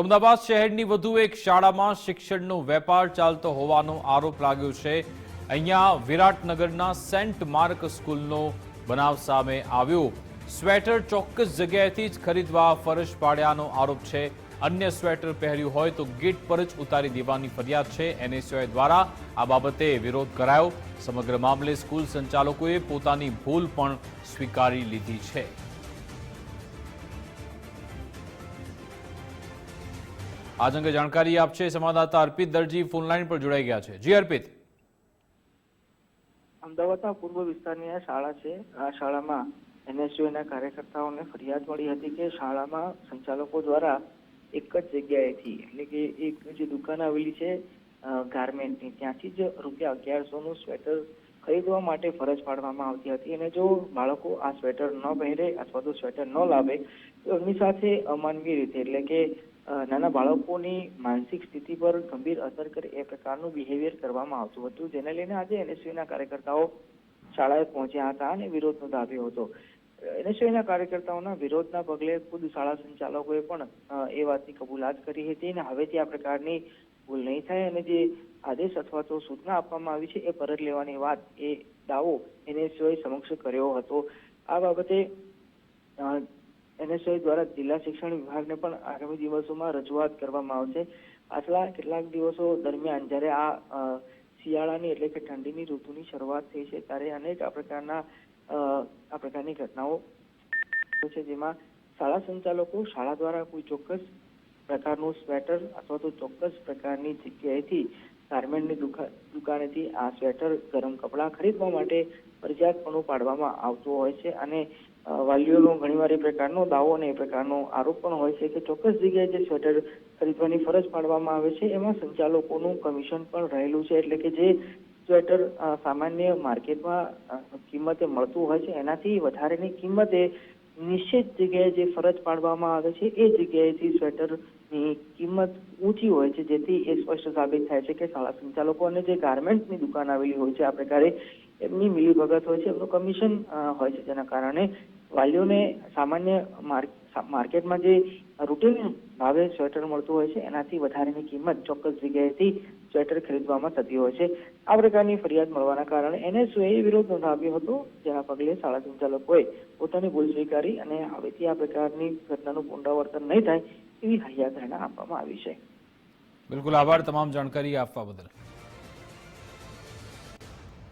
અમદાવાદ શહેરની વધુ એક શાળામાં શિક્ષણનો વેપાર ચાલતો હોવાનો આરોપ લાગ્યો છે. અહીંયા વિરાટનગરના સેન્ટ માર્ક સ્કૂલનો બનાવ સામે આવ્યો. સ્વેટર ચોક્કસ જગ્યાએથી જ ખરીદવા ફરજ પાડ્યાનો આરોપ છે. અન્ય સ્વેટર પહેર્યું હોય તો ગેટ પર જ ઉતારી દેવાની ફરિયાદ છે. એનએસયુઆઈ દ્વારા આ બાબતે વિરોધ કરાયો. સમગ્ર મામલે સ્કૂલ સંચાલકોએ પોતાની ભૂલ પણ સ્વીકારી લીધી છે. આજ અંગે જાણકારી આપશે સંવાદદાતા અર્પિત દરજી ફોનલાઈન પર જોડાઈ ગયા છે. જી અર્પિત. અમદાવાદના પૂર્વ વિસ્તારની આ શાળા છે. આ શાળામાં એનએસયુના કાર્યકર્તાઓને ફરિયાદ મળી હતી કે શાળામાં સંચાલકો દ્વારા એક જ જગ્યાએથી, એટલે કે એક જે દુકાન આવેલી છે ગાર્મેન્ટની, ત્યાંથી જ રૂપિયા અગિયારસોનું સ્વેટર ખરીદવા માટે ફરજ પાડવામાં આવતી હતી અને જો બાળકો આ સ્વેટર ન પહેરે અથવા તો સ્વેટર ન લાવે, તો એમની સાથે અમાનવી રીતે, એટલે કે નાના બાળકોની માનસિક સ્થિતિ પર ગંભીર અસર કરે એ પ્રકારનું બિહેવિયર કરવામાં આવતું હતું. જેને લઈને આજે એનએસયુના કાર્યકર્તાઓ શાળાએ પહોંચ્યા હતા અને વિરોધ નોંધાવ્યો હતો. એનએસયુના કાર્યકર્તાઓના વિરોધના પગલે ખુદ શાળા સંચાલકોએ પણ એ વાતની કબૂલાત કરી હતી અને હવેથી આ પ્રકારની ભૂલ નહીં થાય અને જે આદેશ અથવા તો સૂચના આપવામાં આવી છે એ પરત લેવાની વાત એ દાવો એનએસઓએ સમક્ષ કર્યો હતો. આ બાબતે અ, એનએસયુઆઈ દ્વારા જિલ્લા શિક્ષણ વિભાગને પણ આગામી દિવસોમાં રજૂઆત કરવામાં આવશે. પાછલા કેટલાક દિવસો દરમિયાન જ્યારે આ શિયાળાની એટલે કે ઠંડીની ઋતુની શરૂઆત થઈ છે ત્યારે અનેક આ પ્રકારના આ પ્રકારની ઘટનાઓ છે જેમાં શાળા સંચાલકો શાળા દ્વારા કોઈ ચોક્કસ પ્રકારનું સ્વેટર અથવા તો ચોક્કસ પ્રકારની જગ્યાએથી ગાર્મેન્ટની દુકાનેથી આ સ્વેટર ગરમ કપડાં ખરીદવા માટે ફરજિયાતપણું પાડવામાં આવતું હોય છે અને વાલીઓનો ઘણીવાર એ પ્રકારનો દાવો અને એ પ્રકારનો આરોપ પણ હોય છે કે ચોક્કસ જગ્યાએ જે સ્વેટર ખરીદવાની ફરજ પાડવામાં આવે છે એમાં સંચાલકોનું કમિશન પણ રહેલું છે એટલે કે જે સ્વેટર સામાન્ય માર્કેટમાં કિંમતે મળતું હોય છે એનાથી વધારેની કિંમતે નિશ્ચિત જગ્યાએ જે ફરજ પાડવામાં આવે છે, એ જગ્યાએથી સ્વેટરની કિંમત ઊંચી હોય છે, જેથી એ સ્પષ્ટ સાબિત થાય છે કે શાળા સંચાલકો અને જે ગાર્મેન્ટની દુકાન આવેલી હોય છે આ પ્રકારે એમની મિલીભગત હોય છે, એમનું કમિશન હોય છે, જેના કારણે વાલીઓને સામાન્ય સા- માર્કેટમાં જે રૂટીન ભાવે સ્વેટર મળતું હોય છે, એનાથી વધારેની કિંમત ચોક્કસ જગ્યાએથી સ્વેટર ખરીદવામાં થતી હોય છે. આ પ્રકારની ફરિયાદ મળવાના કારણે એનએસયુએ વિરોધ નોંધાવ્યો હતો, જેના પગલે શાળા સંચાલકોએ પોતાની ભૂલ સ્વીકારી અને હવેથી આ પ્રકારની ઘટનાનું પુનરાવર્તન નહીં થાય એવી હૈયાધારણા આપવામાં આવી છે. બિલકુલ આભાર, તમામ જાણકારી આપવા બદલ.